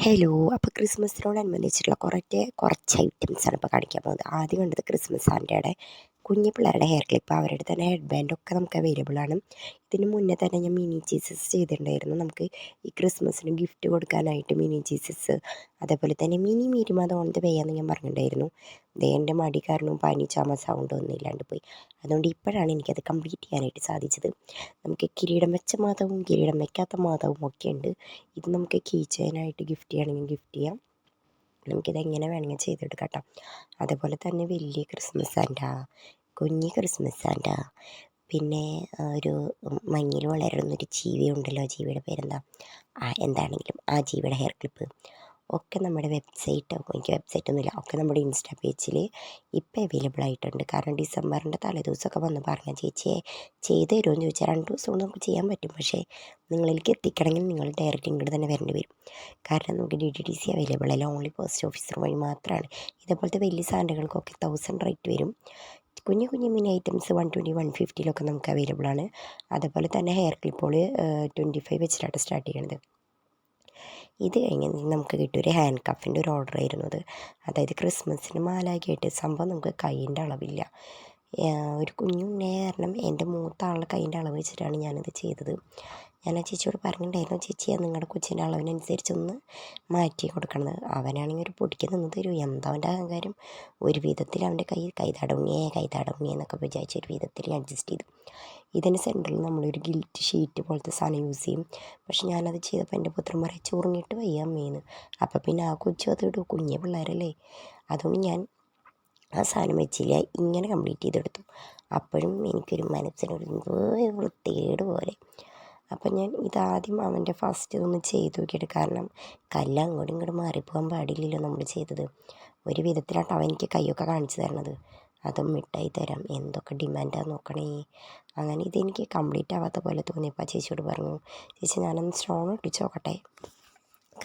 Hello അപ്പോൾ ക്രിസ്മസിനോടനുബന്ധിച്ചിട്ടുള്ള കുറേ കുറച്ച് ഐറ്റംസാണ് ഇപ്പോൾ കാണിക്കാൻ പോകുന്നത്. ആദ്യം കണ്ടത് ക്രിസ്മസ് ആന്റയുടെ കുഞ്ഞു പിള്ളേരുടെ ഹെയർ ക്ലിപ്പ് അവരുടെ തന്നെ ഹെഡ് ബാൻഡൊക്കെ നമുക്ക് അവൈലബിൾ ആണ്. ഇതിന് മുന്നേ തന്നെ ഞാൻ മിനി ജീസസ് ചെയ്തിട്ടുണ്ടായിരുന്നു. നമുക്ക് ഈ ക്രിസ്മസിന് ഗിഫ്റ്റ് കൊടുക്കാനായിട്ട് മിനി ജീസസ് അതേപോലെ തന്നെ മിനി മീരുമാത ഓൺ ദ വേ എന്ന് ഞാൻ പറഞ്ഞിട്ടുണ്ടായിരുന്നു. എന്റെ മടി കാരണവും പനി ചാമ സൗണ്ട് ഒന്നും ഇല്ലാണ്ട് പോയി. അതുകൊണ്ട് ഇപ്പോഴാണ് എനിക്കത് കംപ്ലീറ്റ് ചെയ്യാനായിട്ട് സാധിച്ചത്. നമുക്ക് കിരീടം വെച്ച മാതവും കിരീടം വയ്ക്കാത്ത മാതവും ഒക്കെ ഉണ്ട്. ഇത് നമുക്ക് കീ ഗിഫ്റ്റ് ചെയ്യണമെങ്കിൽ ഗിഫ്റ്റ് ചെയ്യാം. നമുക്കിത് എങ്ങനെ വേണമെങ്കിൽ ചെയ്തെടുക്കാം കേട്ടോ. അതേപോലെ തന്നെ വലിയ ക്രിസ്മസ് സാന്റ കുഞ്ഞ് ക്രിസ്മസ് സാന്റ പിന്നെ ഒരു മഞ്ഞിൽ വളരുന്നൊരു ജീവി ഉണ്ടല്ലോ ജീവിയുടെ പേരെന്താ? ആ എന്താണെങ്കിലും ആ ജീവിയുടെ ഹെയർ ക്ലിപ്പ് ഒക്കെ നമ്മുടെ വെബ്സൈറ്റ് എനിക്ക് വെബ്സൈറ്റ് ഒന്നുമില്ല. ഒക്കെ നമ്മുടെ ഇൻസ്റ്റാ പേജിൽ ഇപ്പോൾ അവൈലബിൾ ആയിട്ടുണ്ട്. കാരണം ഡിസംബറിന്റെ തലേദിവസമൊക്കെ വന്ന് പറഞ്ഞ ചേച്ചിയെ ചെയ്ത് തരുമോ എന്ന് ചോദിച്ചാൽ രണ്ട് ദിവസം കൊണ്ട് നമുക്ക് ചെയ്യാൻ പറ്റും. പക്ഷേ നിങ്ങളിലേക്ക് എത്തിക്കണമെങ്കിൽ നിങ്ങൾ ഡയറക്റ്റ് ഇങ്ങോട്ട് തന്നെ വരേണ്ടി വരും. കാരണം നമുക്ക് D T D C available അല്ല? ഓൺലി പോസ്റ്റ് ഓഫീസർ വഴി മാത്രമാണ് ഇതേപോലത്തെ വലിയ സാധനങ്ങൾക്കൊക്കെ തൗസൻഡ് റേറ്റ് വരും. കുഞ്ഞു കുഞ്ഞു mini items one twenty one ഫിഫ്റ്റിയിലൊക്കെ നമുക്ക് അവൈലബിൾ ആണ്. അതുപോലെ തന്നെ ഹെയർ ക്ലിപ്പുകൾ ട്വന്റി ഫൈവ് വെച്ചിട്ടാണ് സ്റ്റാർട്ട് ചെയ്യണത്. ഇത് കഴിഞ്ഞ് നമുക്ക് കിട്ടിയ ഒരു ഹാൻഡ് കഫിന്റെ ഒരു ഓർഡർ ആയിരുന്നു അത്. അതായത് ക്രിസ്മസിന് മാലാക്കിയിട്ട് സംഭവം നമുക്ക് കൈയിന്റെ അളവില്ല. ഒരു കുഞ്ഞു കാരണം എന്റെ മൂത്ത ആളുടെ കൈയിന്റെ അളവ് വെച്ചിട്ടാണ് ഞാനത് ചെയ്തത്. ഞാൻ ആ ചേച്ചിയോട് പറഞ്ഞിട്ടുണ്ടായിരുന്നു ചേച്ചി അത് നിങ്ങളുടെ കൊച്ചിന്റെ അളവിനനുസരിച്ചൊന്ന് മാറ്റി കൊടുക്കണം അവനാണെങ്കിൽ ഒരു പൊടിക്ക് നിന്ന് തരൂ. എന്താ അവന്റെ അഹങ്കാരം? ഒരു വിധത്തിൽ അവന്റെ കൈ കൈതാടുണ്ണിയേ കൈതാടുണ്ണിയേ എന്നൊക്കെ വിചാരിച്ച ഒരു വിധത്തിൽ അഡ്ജസ്റ്റ് ചെയ്തു. ഇതിന് സെന്ററിൽ നമ്മളൊരു ഗിൽറ്റ് ഷീറ്റ് പോലത്തെ സാധനം യൂസ് ചെയ്യും. പക്ഷെ ഞാനത് ചെയ്തപ്പോൾ എന്റെ പുത്രൻ പറയും ചൊറിഞ്ഞിട്ട് വയ്യ അമ്മേന്ന്. അപ്പോൾ പിന്നെ ആ കൊച്ചു അത് ഇടൂ കുഞ്ഞു പിള്ളേരല്ലേ. അതുകൊണ്ട് ഞാൻ ആ സാധനം വെച്ചില്ല. ഇങ്ങനെ കംപ്ലീറ്റ് ചെയ്തെടുത്തു. അപ്പോഴും എനിക്കൊരു മനസ്സിനൊരു വൃത്തികേട് പോലെ. അപ്പം ഞാൻ ഇതാദ്യം അവന്റെ ഫസ്റ്റ് ഒന്ന് ചെയ്ത് നോക്കിയിട്ട് കാരണം കല്ല് അങ്ങോട്ടും ഇങ്ങോട്ടും മാറിപ്പോകാൻ പാടില്ലല്ലോ നമ്മൾ ചെയ്തത്. ഒരു വിധത്തിലാട്ടോ അവൻ എനിക്ക് കൈയൊക്കെ കാണിച്ചു തരണത്. അതും മിഠായി തരാം. എന്തൊക്കെ ഡിമാൻഡാണ് നോക്കണേ. അങ്ങനെ ഇതെനിക്ക് കംപ്ലീറ്റ് ആവാത്ത പോലെ തോന്നിയപ്പോൾ ചേച്ചിയോട് പറഞ്ഞു ചേച്ചി ഞാനൊന്ന് സ്ട്രോങ് ഒട്ടിച്ച് നോക്കട്ടെ.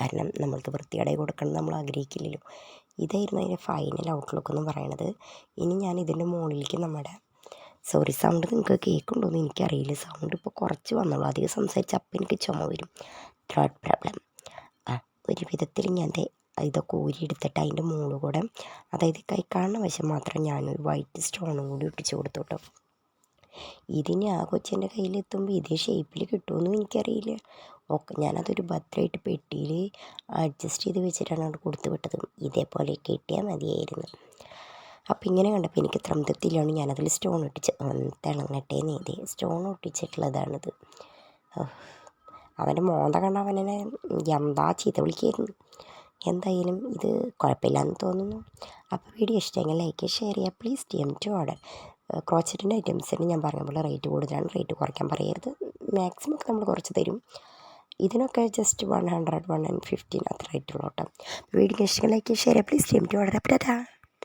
കാരണം നമ്മൾക്ക് വൃത്തിയുടെ കൊടുക്കണം നമ്മൾ ആഗ്രഹിക്കില്ലല്ലോ. ഇതായിരുന്നു അതിന്റെ ഫൈനൽ ഔട്ട്ലുക്ക് എന്ന് പറയണത്. ഇനി ഞാൻ ഇതിന്റെ മുകളിലേക്ക് നമ്മുടെ സോറി സൗണ്ട് നിങ്ങൾക്ക് കേൾക്കുന്നുണ്ടോയെന്ന് എനിക്കറിയില്ല. സൗണ്ട് ഇപ്പോൾ കുറച്ച് വന്നുള്ളൂ അധികം സംസാരിച്ച് അപ്പം എനിക്ക് ചുമ വരും. ത്രോട്ട് പ്രോബ്ലം ആ ഒരു വിധത്തിൽ ഞാൻ ഇതൊക്കെ ഊരിയെടുത്തിട്ട് അതിന്റെ മുകളിൽ കൂടെ അതായത് കൈ കാണുന്ന വശം മാത്രം ഞാൻ ഒരു വൈറ്റ് സ്റ്റോണും കൂടി ഒട്ടിച്ച് കൊടുത്തു കേട്ടോ ഇതിന് ആ കൊച്ചിന്റെ കയ്യിലെത്തുമ്പോൾ ഇതേ ഷേപ്പിൽ കിട്ടുമെന്നും എനിക്കറിയില്ല. ഓക്കെ ഞാനതൊരു ഭദ്രമായിട്ട് പെട്ടിയിൽ അഡ്ജസ്റ്റ് ചെയ്ത് വെച്ചിട്ടാണ് അവിടെ കൊടുത്തു വിട്ടത്. ഇതേപോലെ കിട്ടിയാൽ മതിയായിരുന്നു. അപ്പോൾ ഇങ്ങനെ കണ്ടപ്പോൾ എനിക്ക് തൃപ്തിയിലാണ് ഞാനതിൽ സ്റ്റോൺ ഒട്ടിച്ച് തിളങ്ങട്ടെ നീതി സ്റ്റോൺ ഒട്ടിച്ചിട്ടുള്ളതാണിത്. അവന്റെ മോന്ത കണ്ട അവനെ എന്താ ചീത്ത വിളിക്കായിരുന്നു. എന്തായാലും ഇത് കുഴപ്പമില്ലാന്ന് തോന്നുന്നു. അപ്പോൾ വീഡിയോ ഇഷ്ടമെങ്കിൽ ലൈക്ക് ഷെയർ ചെയ്യുക. Please T M to order ക്രോച്ചറ്റിന്റെ ഐറ്റംസിന് ഞാൻ പറഞ്ഞ പോലെ റേറ്റ് കൂടുതലാണ്. റേറ്റ് കുറയ്ക്കാൻ പറയരുത്. മാക്സിമം ഒക്കെ നമ്മൾ കുറച്ച് തരും. ഇതിനൊക്കെ just one hundred one and fifteen അത്ര റേറ്റുള്ളൂ കേട്ടോ. വീഡിയോ ഇഷ്ടമെങ്കിൽ ലൈക്ക് ഷെയർ ചെയ്യുക. Please T M to order അപ്പോൾ